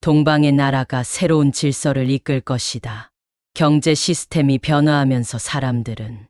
동방의 나라가 새로운 질서를 이끌 것이다. 경제 시스템이 변화하면서 사람들은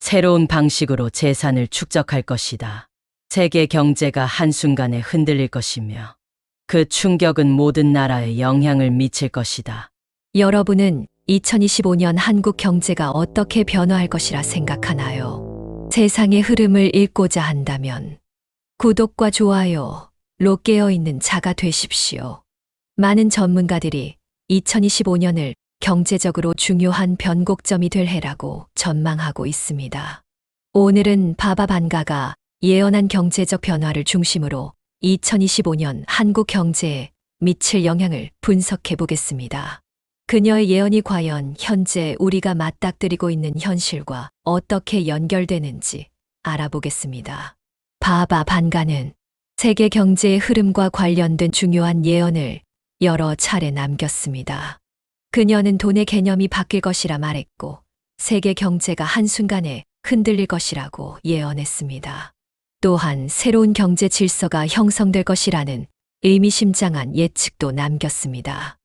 새로운 방식으로 재산을 축적할 것이다. 세계 경제가 한순간에 흔들릴 것이며 그 충격은 모든 나라에 영향을 미칠 것이다. 여러분은 2025년 한국 경제가 어떻게 변화할 것이라 생각하나요? 세상의 흐름을 읽고자 한다면 구독과 좋아요, 로 깨어 있는 자가 되십시오. 많은 전문가들이 2025년을 경제적으로 중요한 변곡점이 될 해라고 전망하고 있습니다. 오늘은 바바반가가 예언한 경제적 변화를 중심으로 2025년 한국 경제에 미칠 영향을 분석해 보겠습니다. 그녀의 예언이 과연 현재 우리가 맞닥뜨리고 있는 현실과 어떻게 연결되는지 알아보겠습니다. 바바 반가는 세계 경제의 흐름과 관련된 중요한 예언을 여러 차례 남겼습니다. 그녀는 돈의 개념이 바뀔 것이라 말했고, 세계 경제가 한순간에 흔들릴 것이라고 예언했습니다. 또한 새로운 경제 질서가 형성될 것이라는 의미심장한 예측도 남겼습니다.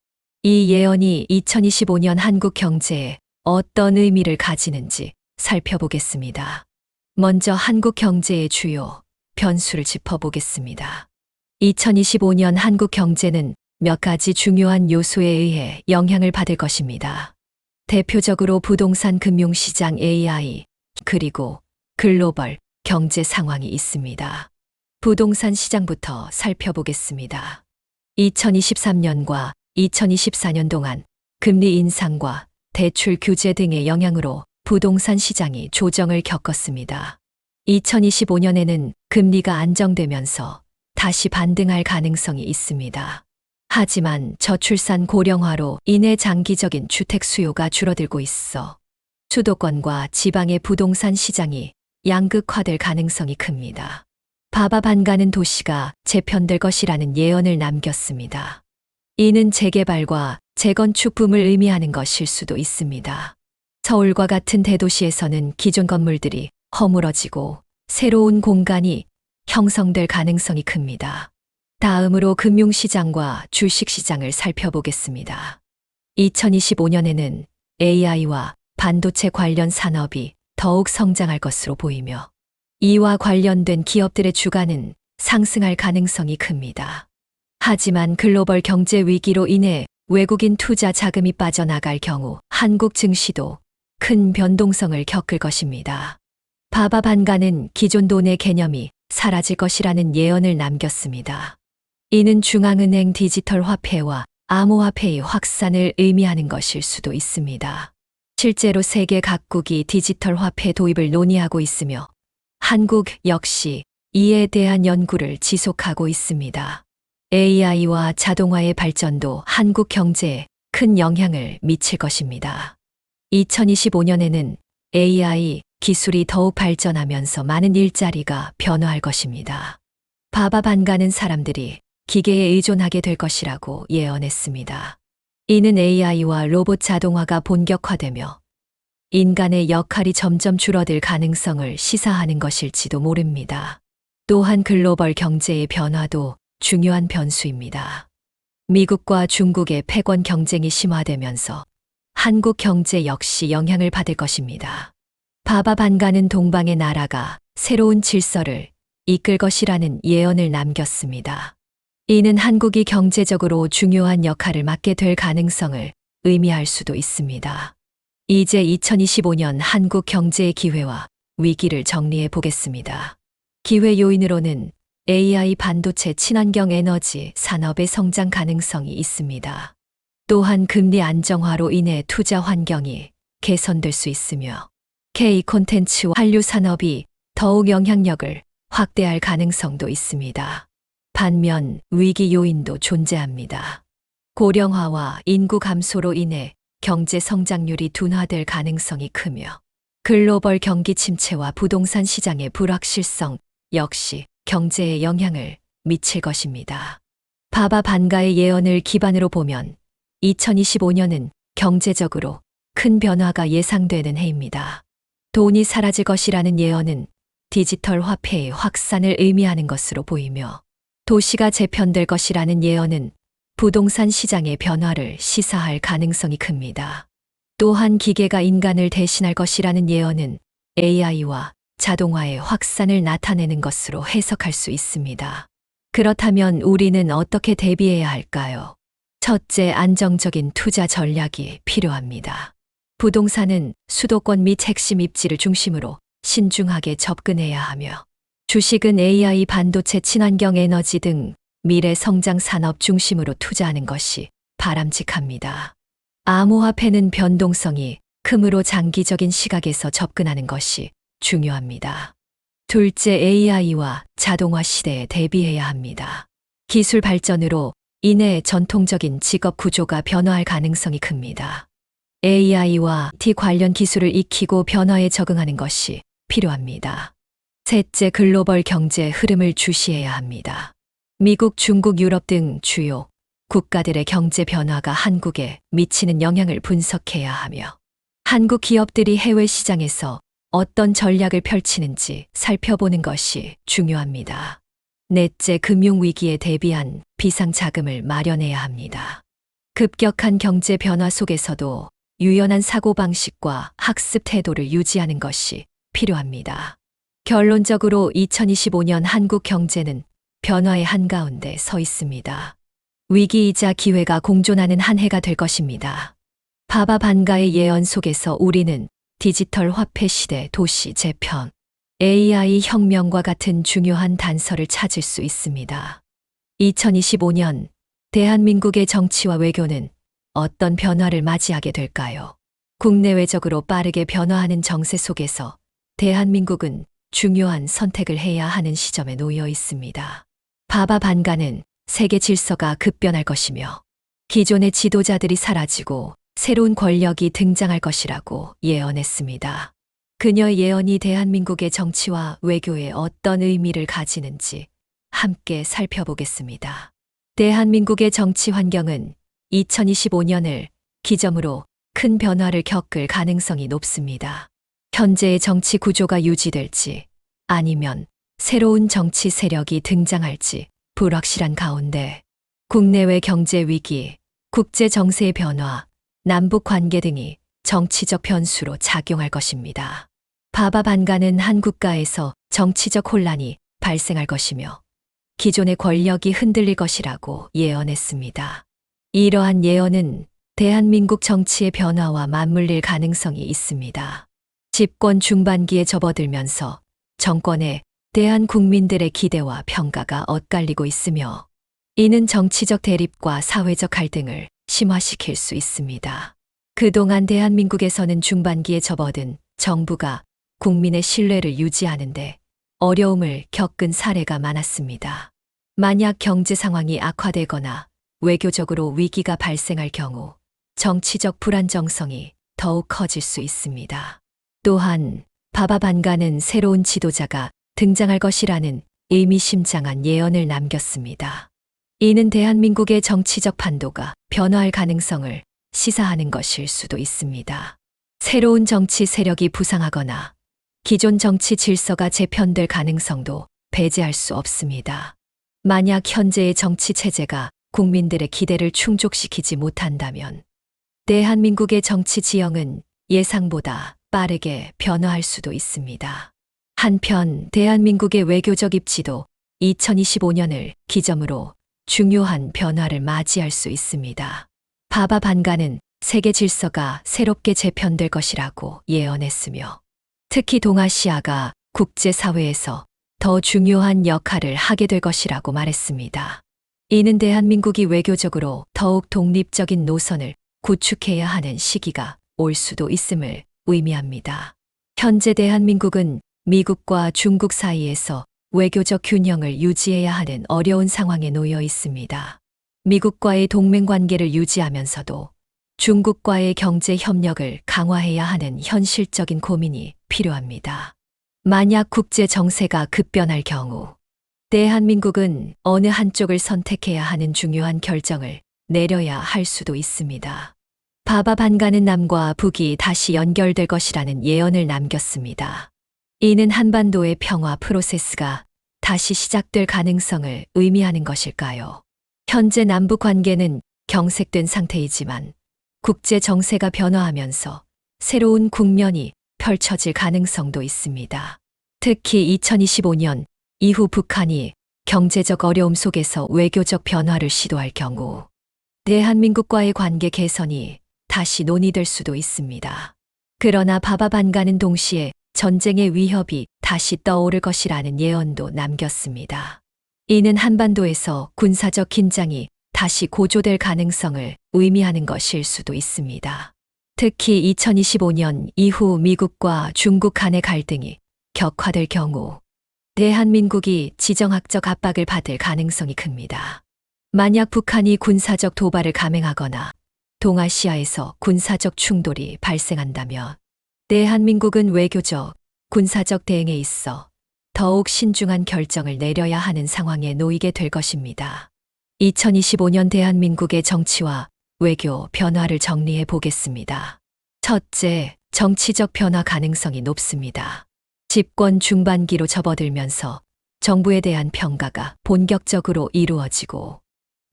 이 예언이 2025년 한국 경제에 어떤 의미를 가지는지 살펴보겠습니다. 먼저 한국 경제의 주요 변수를 짚어보겠습니다. 2025년 한국 경제는 몇 가지 중요한 요소에 의해 영향을 받을 것입니다. 대표적으로 부동산 금융시장 AI, 그리고 글로벌 경제 상황이 있습니다. 부동산 시장부터 살펴보겠습니다. 2023년과 2024년 동안 금리 인상과 대출 규제 등의 영향으로 부동산 시장이 조정을 겪었습니다. 2025년에는 금리가 안정되면서 다시 반등할 가능성이 있습니다. 하지만 저출산 고령화로 인해 장기적인 주택 수요가 줄어들고 있어 수도권과 지방의 부동산 시장이 양극화될 가능성이 큽니다. 바바반가는 도시가 재편될 것이라는 예언을 남겼습니다. 이는 재개발과 재건축 붐을 의미하는 것일 수도 있습니다. 서울과 같은 대도시에서는 기존 건물들이 허물어지고 새로운 공간이 형성될 가능성이 큽니다. 다음으로 금융시장과 주식시장을 살펴보겠습니다. 2025년에는 AI와 반도체 관련 산업이 더욱 성장할 것으로 보이며 이와 관련된 기업들의 주가는 상승할 가능성이 큽니다. 하지만 글로벌 경제 위기로 인해 외국인 투자 자금이 빠져나갈 경우 한국 증시도 큰 변동성을 겪을 것입니다. 바바 반가는 기존 돈의 개념이 사라질 것이라는 예언을 남겼습니다. 이는 중앙은행 디지털 화폐와 암호화폐의 확산을 의미하는 것일 수도 있습니다. 실제로 세계 각국이 디지털 화폐 도입을 논의하고 있으며 한국 역시 이에 대한 연구를 지속하고 있습니다. AI와 자동화의 발전도 한국 경제에 큰 영향을 미칠 것입니다. 2025년에는 AI 기술이 더욱 발전하면서 많은 일자리가 변화할 것입니다. 바바 반가는 사람들이 기계에 의존하게 될 것이라고 예언했습니다. 이는 AI와 로봇 자동화가 본격화되며 인간의 역할이 점점 줄어들 가능성을 시사하는 것일지도 모릅니다. 또한 글로벌 경제의 변화도 중요한 변수입니다. 미국과 중국의 패권 경쟁이 심화되면서 한국 경제 역시 영향을 받을 것입니다. 바바 반가는 동방의 나라가 새로운 질서를 이끌 것이라는 예언을 남겼습니다. 이는 한국이 경제적으로 중요한 역할을 맡게 될 가능성을 의미할 수도 있습니다. 이제 2025년 한국 경제의 기회와 위기를 정리해 보겠습니다. 기회 요인으로는 AI 반도체 친환경 에너지 산업의 성장 가능성이 있습니다. 또한 금리 안정화로 인해 투자 환경이 개선될 수 있으며 K 콘텐츠 한류 산업이 더욱 영향력을 확대할 가능성도 있습니다. 반면 위기 요인도 존재합니다. 고령화와 인구 감소로 인해 경제 성장률이 둔화될 가능성이 크며 글로벌 경기 침체와 부동산 시장의 불확실성 역시 경제에 영향을 미칠 것입니다. 바바 반가의 예언을 기반으로 보면 2025년은 경제적으로 큰 변화가 예상되는 해입니다. 돈이 사라질 것이라는 예언은 디지털 화폐의 확산을 의미하는 것으로 보이며 도시가 재편될 것이라는 예언은 부동산 시장의 변화를 시사할 가능성이 큽니다. 또한 기계가 인간을 대신할 것이라는 예언은 AI와 자동화의 확산을 나타내는 것으로 해석할 수 있습니다. 그렇다면 우리는 어떻게 대비해야 할까요? 첫째, 안정적인 투자 전략이 필요합니다. 부동산은 수도권 및 핵심 입지를 중심으로 신중하게 접근해야 하며 주식은 AI, 반도체, 친환경 에너지 등 미래 성장 산업 중심으로 투자하는 것이 바람직합니다. 암호화폐는 변동성이 크므로 장기적인 시각에서 접근하는 것이 중요합니다. 둘째, AI와 자동화 시대에 대비해야 합니다. 기술 발전으로 인해 전통적인 직업 구조가 변화할 가능성이 큽니다. AI와 T 관련 기술을 익히고 변화에 적응하는 것이 필요합니다. 셋째, 글로벌 경제 흐름을 주시해야 합니다. 미국, 중국, 유럽 등 주요 국가들의 경제 변화가 한국에 미치는 영향을 분석해야 하며 한국 기업들이 해외 시장에서 어떤 전략을 펼치는지 살펴보는 것이 중요합니다. 넷째, 금융위기에 대비한 비상자금을 마련해야 합니다. 급격한 경제 변화 속에서도 유연한 사고방식과 학습 태도를 유지하는 것이 필요합니다. 결론적으로 2025년 한국 경제는 변화의 한가운데 서 있습니다. 위기이자 기회가 공존하는 한 해가 될 것입니다. 바바 반가의 예언 속에서 우리는 디지털 화폐 시대 도시 재편, AI 혁명과 같은 중요한 단서를 찾을 수 있습니다. 2025년 대한민국의 정치와 외교는 어떤 변화를 맞이하게 될까요? 국내외적으로 빠르게 변화하는 정세 속에서 대한민국은 중요한 선택을 해야 하는 시점에 놓여 있습니다. 바바 반가는 세계 질서가 급변할 것이며 기존의 지도자들이 사라지고 새로운 권력이 등장할 것이라고 예언했습니다. 그녀의 예언이 대한민국의 정치와 외교에 어떤 의미를 가지는지 함께 살펴보겠습니다. 대한민국의 정치 환경은 2025년을 기점으로 큰 변화를 겪을 가능성이 높습니다. 현재의 정치 구조가 유지될지 아니면 새로운 정치 세력이 등장할지 불확실한 가운데 국내외 경제 위기, 국제 정세의 변화, 남북 관계 등이 정치적 변수로 작용할 것입니다. 바바 반가는 한국가에서 정치적 혼란이 발생할 것이며 기존의 권력이 흔들릴 것이라고 예언했습니다. 이러한 예언은 대한민국 정치의 변화와 맞물릴 가능성이 있습니다. 집권 중반기에 접어들면서 정권에 대한 국민들의 기대와 평가가 엇갈리고 있으며 이는 정치적 대립과 사회적 갈등을 심화시킬 수 있습니다. 그동안 대한민국에서는 중반기에 접어든 정부가 국민의 신뢰를 유지하는데 어려움을 겪은 사례가 많았습니다. 만약 경제 상황이 악화되거나 외교적으로 위기가 발생할 경우 정치적 불안정성이 더욱 커질 수 있습니다. 또한 바바 반가는 새로운 지도자가 등장할 것이라는 의미심장한 예언을 남겼습니다. 이는 대한민국의 정치적 판도가 변화할 가능성을 시사하는 것일 수도 있습니다. 새로운 정치 세력이 부상하거나 기존 정치 질서가 재편될 가능성도 배제할 수 없습니다. 만약 현재의 정치 체제가 국민들의 기대를 충족시키지 못한다면 대한민국의 정치 지형은 예상보다 빠르게 변화할 수도 있습니다. 한편 대한민국의 외교적 입지도 2025년을 기점으로 중요한 변화를 맞이할 수 있습니다. 바바 반가는 세계 질서가 새롭게 재편될 것이라고 예언했으며 특히 동아시아가 국제사회에서 더 중요한 역할을 하게 될 것이라고 말했습니다. 이는 대한민국이 외교적으로 더욱 독립적인 노선을 구축해야 하는 시기가 올 수도 있음을 의미합니다. 현재 대한민국은 미국과 중국 사이에서 외교적 균형을 유지해야 하는 어려운 상황에 놓여 있습니다. 미국과의 동맹 관계를 유지하면서도 중국과의 경제 협력을 강화해야 하는 현실적인 고민이 필요합니다. 만약 국제 정세가 급변할 경우 대한민국은 어느 한쪽을 선택해야 하는 중요한 결정을 내려야 할 수도 있습니다. 바바 반가는 남과 북이 다시 연결될 것이라는 예언을 남겼습니다. 이는 한반도의 평화 프로세스가 다시 시작될 가능성을 의미하는 것일까요? 현재 남북 관계는 경색된 상태이지만 국제 정세가 변화하면서 새로운 국면이 펼쳐질 가능성도 있습니다. 특히 2025년 이후 북한이 경제적 어려움 속에서 외교적 변화를 시도할 경우 대한민국과의 관계 개선이 다시 논의될 수도 있습니다. 그러나 바바반가는 동시에 전쟁의 위협이 다시 떠오를 것이라는 예언도 남겼습니다. 이는 한반도에서 군사적 긴장이 다시 고조될 가능성을 의미하는 것일 수도 있습니다. 특히 2025년 이후 미국과 중국 간의 갈등이 격화될 경우 대한민국이 지정학적 압박을 받을 가능성이 큽니다. 만약 북한이 군사적 도발을 감행하거나 동아시아에서 군사적 충돌이 발생한다면 대한민국은 외교적, 군사적 대응에 있어 더욱 신중한 결정을 내려야 하는 상황에 놓이게 될 것입니다. 2025년 대한민국의 정치와 외교 변화를 정리해 보겠습니다. 첫째, 정치적 변화 가능성이 높습니다. 집권 중반기로 접어들면서 정부에 대한 평가가 본격적으로 이루어지고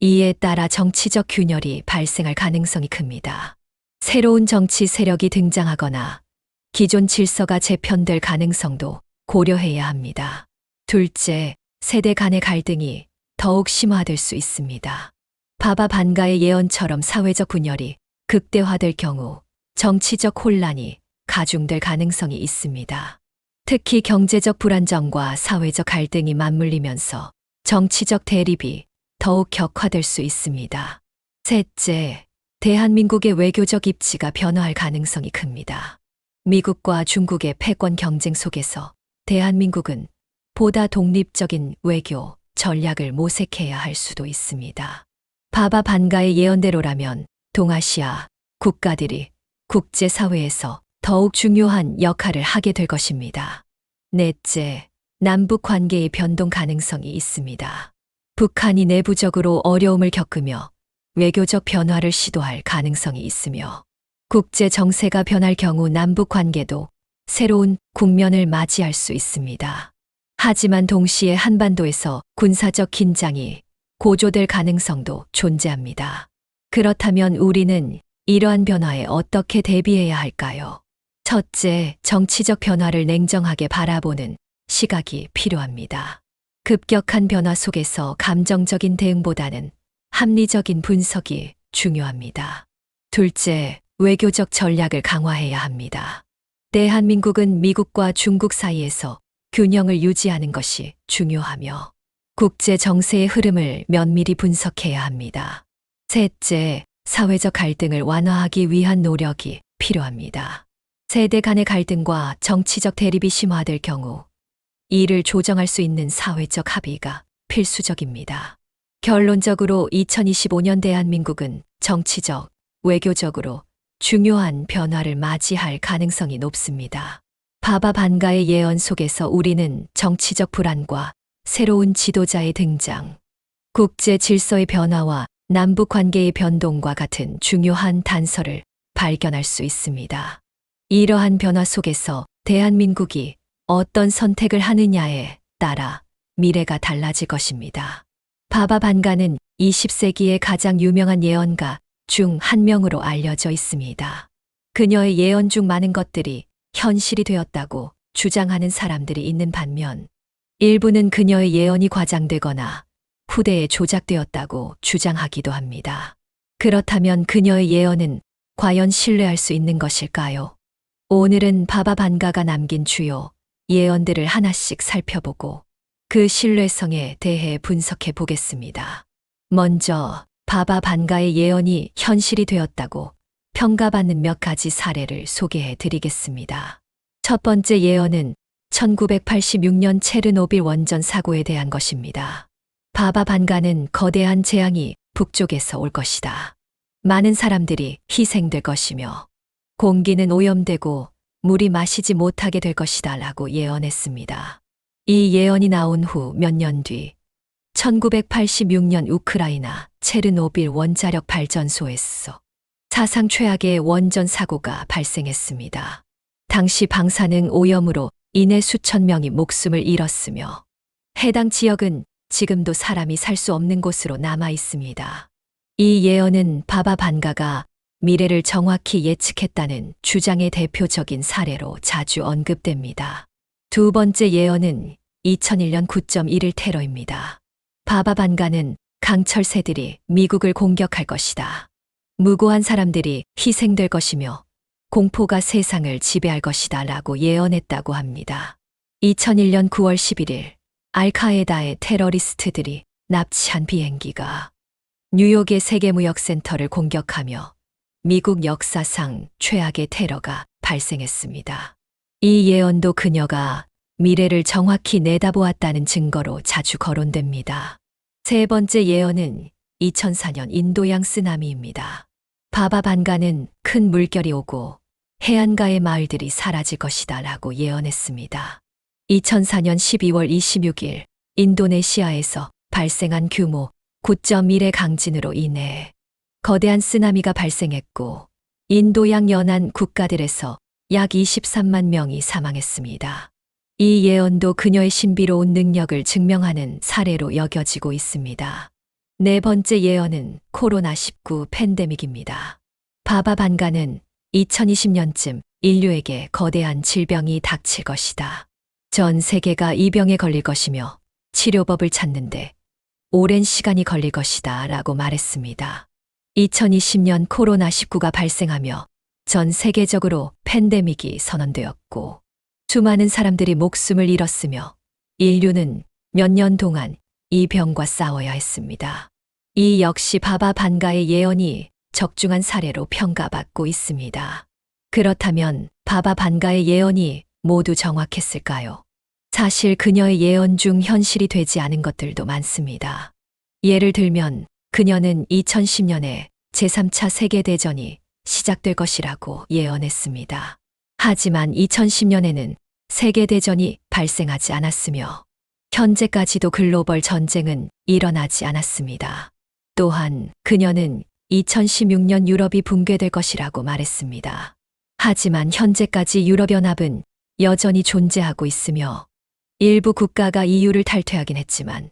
이에 따라 정치적 균열이 발생할 가능성이 큽니다. 새로운 정치 세력이 등장하거나 기존 질서가 재편될 가능성도 고려해야 합니다. 둘째, 세대 간의 갈등이 더욱 심화될 수 있습니다. 바바 반가의 예언처럼 사회적 분열이 극대화될 경우 정치적 혼란이 가중될 가능성이 있습니다. 특히 경제적 불안정과 사회적 갈등이 맞물리면서 정치적 대립이 더욱 격화될 수 있습니다. 셋째, 대한민국의 외교적 입지가 변화할 가능성이 큽니다. 미국과 중국의 패권 경쟁 속에서 대한민국은 보다 독립적인 외교 전략을 모색해야 할 수도 있습니다. 바바 반가의 예언대로라면 동아시아 국가들이 국제사회에서 더욱 중요한 역할을 하게 될 것입니다. 넷째, 남북 관계의 변동 가능성이 있습니다. 북한이 내부적으로 어려움을 겪으며 외교적 변화를 시도할 가능성이 있으며 국제 정세가 변할 경우 남북 관계도 새로운 국면을 맞이할 수 있습니다. 하지만 동시에 한반도에서 군사적 긴장이 고조될 가능성도 존재합니다. 그렇다면 우리는 이러한 변화에 어떻게 대비해야 할까요? 첫째, 정치적 변화를 냉정하게 바라보는 시각이 필요합니다. 급격한 변화 속에서 감정적인 대응보다는 합리적인 분석이 중요합니다. 둘째, 외교적 전략을 강화해야 합니다. 대한민국은 미국과 중국 사이에서 균형을 유지하는 것이 중요하며 국제 정세의 흐름을 면밀히 분석해야 합니다. 셋째, 사회적 갈등을 완화하기 위한 노력이 필요합니다. 세대 간의 갈등과 정치적 대립이 심화될 경우 이를 조정할 수 있는 사회적 합의가 필수적입니다. 결론적으로 2025년 대한민국은 정치적, 외교적으로 중요한 변화를 맞이할 가능성이 높습니다. 바바 반가의 예언 속에서 우리는 정치적 불안과 새로운 지도자의 등장, 국제 질서의 변화와 남북 관계의 변동과 같은 중요한 단서를 발견할 수 있습니다. 이러한 변화 속에서 대한민국이 어떤 선택을 하느냐에 따라 미래가 달라질 것입니다. 바바 반가는 20세기의 가장 유명한 예언가 중 한 명으로 알려져 있습니다. 그녀의 예언 중 많은 것들이 현실이 되었다고 주장하는 사람들이 있는 반면 일부는 그녀의 예언이 과장되거나 후대에 조작되었다고 주장하기도 합니다. 그렇다면 그녀의 예언은 과연 신뢰할 수 있는 것일까요? 오늘은 바바 반가가 남긴 주요 예언들을 하나씩 살펴보고 그 신뢰성에 대해 분석해 보겠습니다. 먼저 바바 반가의 예언이 현실이 되었다고 평가받는 몇 가지 사례를 소개해 드리겠습니다. 첫 번째 예언은 1986년 체르노빌 원전 사고에 대한 것입니다. 바바 반가는 거대한 재앙이 북쪽에서 올 것이다. 많은 사람들이 희생될 것이며 공기는 오염되고 물이 마시지 못하게 될 것이다 라고 예언했습니다. 이 예언이 나온 후 몇 년 뒤 1986년 우크라이나 체르노빌 원자력 발전소에서 사상 최악의 원전 사고가 발생했습니다. 당시 방사능 오염으로 인해 수천 명이 목숨을 잃었으며 해당 지역은 지금도 사람이 살 수 없는 곳으로 남아 있습니다. 이 예언은 바바 반가가 미래를 정확히 예측했다는 주장의 대표적인 사례로 자주 언급됩니다. 두 번째 예언은 2001년 9.11 테러입니다. 바바 반가는 강철새들이 미국을 공격할 것이다. 무고한 사람들이 희생될 것이며 공포가 세상을 지배할 것이다 라고 예언했다고 합니다. 2001년 9월 11일 알카에다의 테러리스트들이 납치한 비행기가 뉴욕의 세계무역센터를 공격하며 미국 역사상 최악의 테러가 발생했습니다. 이 예언도 그녀가 미래를 정확히 내다보았다는 증거로 자주 거론됩니다. 세 번째 예언은 2004년 인도양 쓰나미입니다. 바바 반가는 큰 물결이 오고 해안가의 마을들이 사라질 것이다 라고 예언했습니다. 2004년 12월 26일 인도네시아에서 발생한 규모 9.1의 강진으로 인해 거대한 쓰나미가 발생했고 인도양 연안 국가들에서 약 23만 명이 사망했습니다. 이 예언도 그녀의 신비로운 능력을 증명하는 사례로 여겨지고 있습니다. 네 번째 예언은 코로나19 팬데믹입니다. 바바 반가는 2020년쯤 인류에게 거대한 질병이 닥칠 것이다. 전 세계가 이 병에 걸릴 것이며 치료법을 찾는데 오랜 시간이 걸릴 것이다 라고 말했습니다. 2020년 코로나19가 발생하며 전 세계적으로 팬데믹이 선언되었고 수많은 사람들이 목숨을 잃었으며 인류는 몇 년 동안 이 병과 싸워야 했습니다. 이 역시 바바 반가의 예언이 적중한 사례로 평가받고 있습니다. 그렇다면 바바 반가의 예언이 모두 정확했을까요? 사실 그녀의 예언 중 현실이 되지 않은 것들도 많습니다. 예를 들면 그녀는 2010년에 제3차 세계대전이 시작될 것이라고 예언했습니다. 하지만 2010년에는 세계대전이 발생하지 않았으며 현재까지도 글로벌 전쟁은 일어나지 않았습니다. 또한 그녀는 2016년 유럽이 붕괴될 것이라고 말했습니다. 하지만 현재까지 유럽연합은 여전히 존재하고 있으며 일부 국가가 EU를 탈퇴하긴 했지만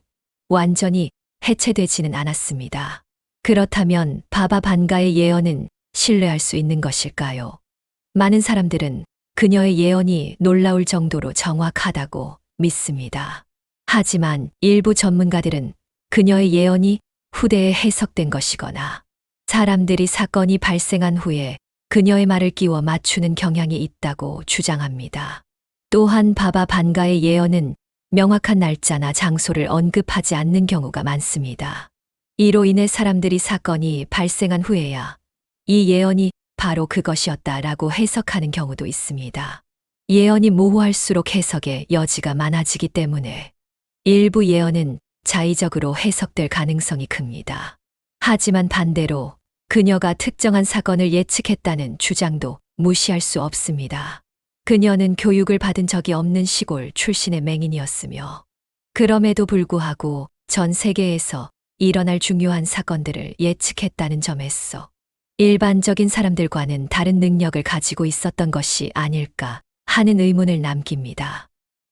완전히 해체되지는 않았습니다. 그렇다면 바바 반가의 예언은 신뢰할 수 있는 것일까요? 많은 사람들은 그녀의 예언이 놀라울 정도로 정확하다고 믿습니다. 하지만 일부 전문가들은 그녀의 예언이 후대에 해석된 것이거나 사람들이 사건이 발생한 후에 그녀의 말을 끼워 맞추는 경향이 있다고 주장합니다. 또한 바바 반가의 예언은 명확한 날짜나 장소를 언급하지 않는 경우가 많습니다. 이로 인해 사람들이 사건이 발생한 후에야 이 예언이 바로 그것이었다라고 해석하는 경우도 있습니다. 예언이 모호할수록 해석의 여지가 많아지기 때문에 일부 예언은 자의적으로 해석될 가능성이 큽니다. 하지만 반대로 그녀가 특정한 사건을 예측했다는 주장도 무시할 수 없습니다. 그녀는 교육을 받은 적이 없는 시골 출신의 맹인이었으며 그럼에도 불구하고 전 세계에서 일어날 중요한 사건들을 예측했다는 점에서 일반적인 사람들과는 다른 능력을 가지고 있었던 것이 아닐까 하는 의문을 남깁니다.